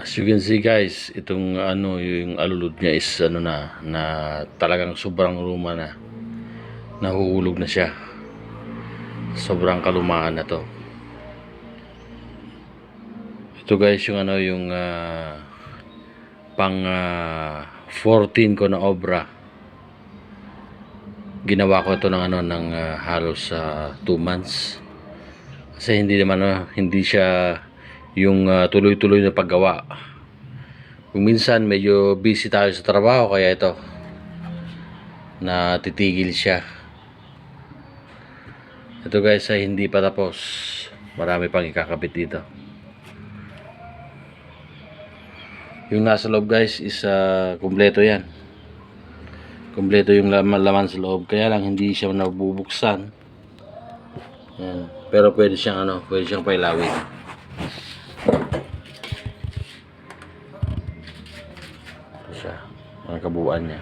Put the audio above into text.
As you can see guys, itong ano yung alulod niya is ano na na talagang sobrang luma na. Nahuhulog na siya. Sobrang kalumaan na to. Ito guys yung ano yung ah, pang ah, 14 ko na obra. Ginawa ko ito ng ano ng ah, halos 2 months. Kasi hindi naman ano, hindi siya yung ah, tuloy-tuloy na paggawa. Kung minsan medyo busy tayo sa trabaho kaya ito na titigil siya. Ito guys ay hindi pa tapos. Marami pang ikakabit dito. Yung nasa loob guys is ah, kumpleto yan. Kumpleto yung laman, laman sa loob. Kaya lang hindi siya nabubuksan. Yan. Pero pwede siyang ano, pwede siyang pailawin. Siya. Ang kabuuan niya.